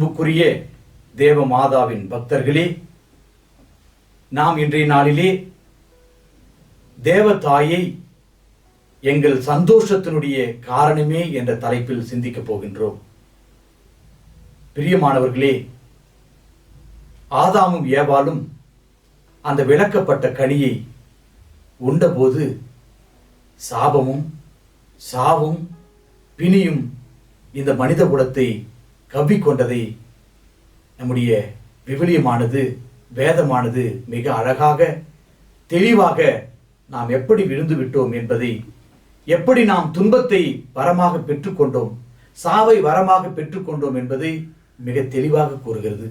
அன்புக்குரிய தேவ மாதாவின் பக்தர்களே நாம் இன்றைய நாளிலே தேவ தாயை எங்கள் சந்தோஷத்தினுடைய காரணமே என்ற தலைப்பில் சிந்திக்கப் போகின்றோம். பிரியமானவர்களே ஆதாமும் ஏவாலும் அந்த விளக்கப்பட்ட கனியை உண்டபோது சாபமும் சாவும் பிணியும் இந்த மனித குலத்தை கவ்விக்கொண்டதை நம்முடைய விவிலியமானது வேதமானது மிக அழகாக தெளிவாக நாம் எப்படி விழுந்து விட்டோம் என்பதை எப்படி நாம் துன்பத்தை வரமாக பெற்றுக்கொண்டோம் சாவை வரமாக பெற்றுக்கொண்டோம் என்பதை மிக தெளிவாக கூறுகிறது.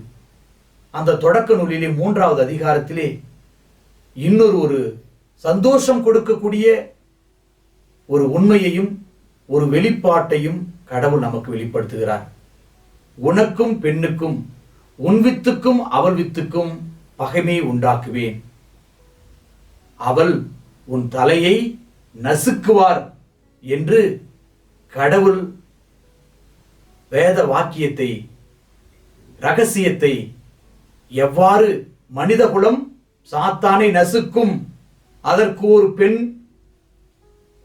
அந்த தொடக்க நூலிலே மூன்றாவது அதிகாரத்திலே இன்னொரு ஒரு சந்தோஷம் கொடுக்கக்கூடிய ஒரு உண்மையையும் ஒரு வெளிப்பாட்டையும் கடவுள் நமக்கு வெளிப்படுத்துகிறார். உனக்கும் பெண்ணுக்கும் உன் வித்துக்கும் அவள் வித்துக்கும் பகைமை உண்டாக்குவேன். அவள் உன் தலையை நசுக்குவார் என்று கடவுள் வேத வாக்கியத்தை ரகசியத்தை எவ்வாறு மனிதகுலம் சாத்தானை நசுக்கும் அதற்கு ஒரு பெண்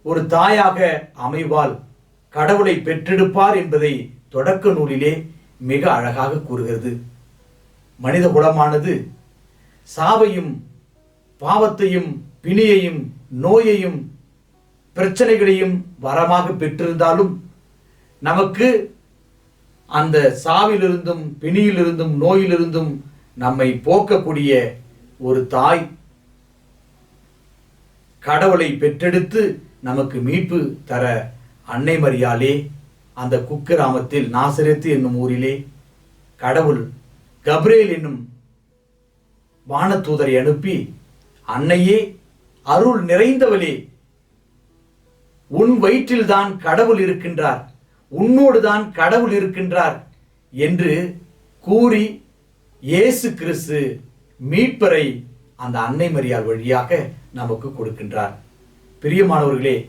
ஒரு தாயாக அமைவாள் கடவுளை பெற்றெடுப்பார் என்பதை தொடக்க நூலிலே மிக அழகாக கூறுகிறது. மனித குலமானது சாவையும் பாவத்தையும் பிணியையும் நோயையும் பிரச்சனைகளையும் வரமாக பெற்றிருந்தாலும் நமக்கு அந்த சாவிலிருந்தும் பிணியிலிருந்தும் நோயிலிருந்தும் நம்மை போக்கக்கூடிய ஒரு தாய் கடவுளை பெற்றெடுத்து நமக்கு மீட்பு தர அன்னை மரியாலே அந்த குக்கிராமத்தில் நாசரத்து என்னும் ஊரிலே கடவுள் கப்ரேல் என்னும் வானதூதரை அனுப்பி அன்னையே அருள் நிறைந்தவளே உன் வயிற்றில்தான் கடவுள் இருக்கின்றார் உன்னோடு தான் கடவுள் இருக்கின்றார் என்று கூறி இயேசு கிறிஸ்து மீட்பரை அந்த அன்னை மரியாள் வழியாக நமக்கு கொடுக்கின்றார். பிரியமானவர்களே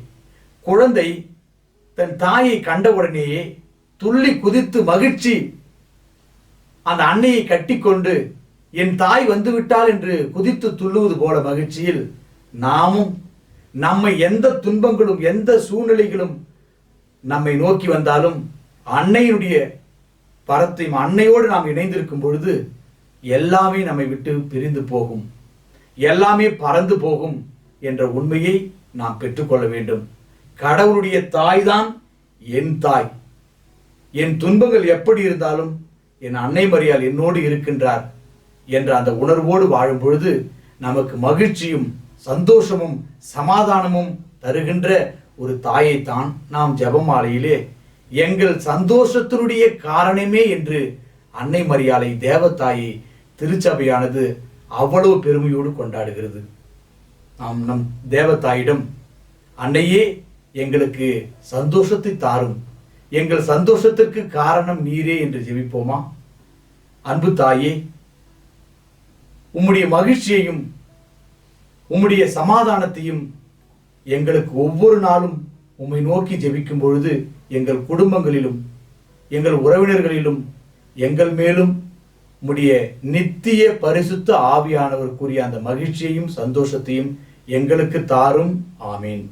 குழந்தை தன் தாயை கண்டவுடனேயே துள்ளி குதித்து மகிழ்ச்சி. அந்த அன்னையை கட்டிக்கொண்டு என் தாய் வந்துவிட்டாள் என்று குதித்து துள்ளுவது போல மகிழ்ச்சியில் நாமும் நம்மை எந்த துன்பங்களும் எந்த சூழ்நிலைகளும் நம்மை நோக்கி வந்தாலும் அன்னையினுடைய பரத்தையும் அன்னையோடு நாம் இணைந்திருக்கும் பொழுது எல்லாமே நம்மை விட்டு பிரிந்து போகும். எல்லாமே பறந்து போகும் என்ற உண்மையை நாம் பெற்றுக்கொள்ள வேண்டும். கடவுளுடைய தாய் தான் என் தாய். என் துன்பங்கள் எப்படி இருந்தாலும் என் அன்னை மரியால் என்னோடு இருக்கின்றார் என்ற அந்த உணர்வோடு வாழும் பொழுது நமக்கு மகிழ்ச்சியும் சந்தோஷமும் சமாதானமும் தருகின்ற ஒரு தாயைத்தான் நாம் ஜெபமாலையிலே எங்கள் சந்தோஷத்தினுடைய காரணமே என்று அன்னை மரியாதை தேவத்தாயை திருச்சபையானது அவ்வளவு பெருமையோடு கொண்டாடுகிறது. நாம் நம் தேவத்தாயிடம் அன்னையே எங்களுக்கு சந்தோஷத்தை தாரும். எங்கள் சந்தோஷத்திற்கு காரணம் நீரே என்று ஜெபிப்போமா? அன்பு தாயே உம்முடைய மகிழ்ச்சியையும் உம்முடைய சமாதானத்தையும் எங்களுக்கு ஒவ்வொரு நாளும் உம்மை நோக்கி ஜெபிக்கும் பொழுது எங்கள் குடும்பங்களிலும் எங்கள் உறவினர்களிலும் எங்கள் மேலும் உம்முடைய நித்திய பரிசுத்த ஆவியானவர் கூறிய அந்த மகிழ்ச்சியையும் சந்தோஷத்தையும் எங்களுக்கு தாரும். ஆமீன்.